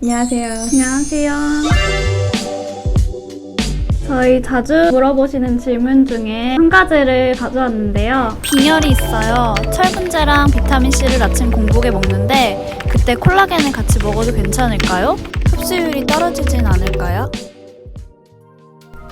안녕하세요. 안녕하세요. 저희 자주 물어보시는 질문 중에 한 가지를 가져왔는데요. 빈혈이 있어요. 철분제랑 비타민C를 아침 공복에 먹는데 그때 콜라겐을 같이 먹어도 괜찮을까요? 흡수율이 떨어지진 않을까요?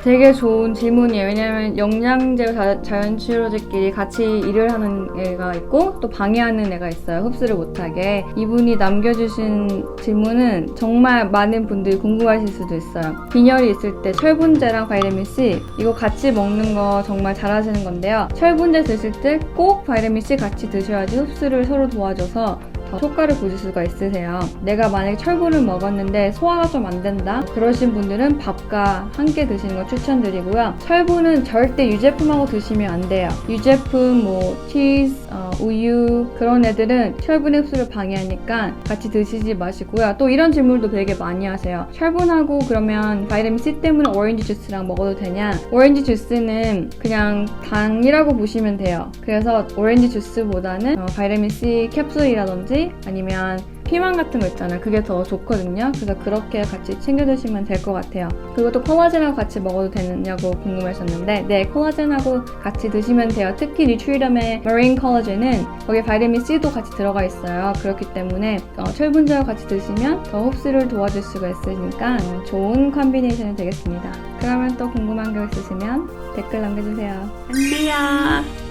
되게 좋은 질문이에요. 왜냐면 영양제와 자- 자연치료제끼리 같이 일을 하는 애가 있고 또 방해하는 애가 있어요. 흡수를 못하게. 이분이 남겨주신 질문은 정말 많은 분들이 궁금하실 수도 있어요. 빈혈이 있을 때 철분제랑 바이타민 C 이거 같이 먹는 거 정말 잘하시는 건데요. 철분제 드실 때 꼭 바이타민 C 같이 드셔야지 흡수를 서로 도와줘서 더 효과를 보실 수가 있으세요. 내가 만약에 철분을 먹었는데 소화가 좀 안 된다? 그러신 분들은 밥과 함께 드시는 거 추천드리고요. 철분은 절대 유제품하고 드시면 안 돼요. 유제품, 뭐, 치즈, 어, 우유, 그런 애들은 철분의 흡수를 방해하니까 같이 드시지 마시고요. 또 이런 질문도 되게 많이 하세요. 철분하고 그러면 바이타민 C 때문에 오렌지 주스랑 먹어도 되냐? 오렌지 주스는 그냥 당이라고 보시면 돼요. 그래서 오렌지 주스보다는 어, 바이타민 C 캡슐이라든지 아니면 피망 같은 거 있잖아요. 그게 더 좋거든요. 그래서 그렇게 같이 챙겨 드시면 될 것 같아요. 그리고 또 콜라겐하고 같이 먹어도 되느냐고 궁금하셨는데, 네, 콜라겐하고 같이 드시면 돼요. 특히 리트리덤의 머린 콜라겐은 거기에 바이타민 C도 같이 들어가 있어요. 그렇기 때문에 어, 철분제와 같이 드시면 더 흡수를 도와줄 수가 있으니까 음, 좋은 컨비네이션이 되겠습니다. 그러면 또 궁금한 거 있으시면 댓글 남겨주세요. 안돼요.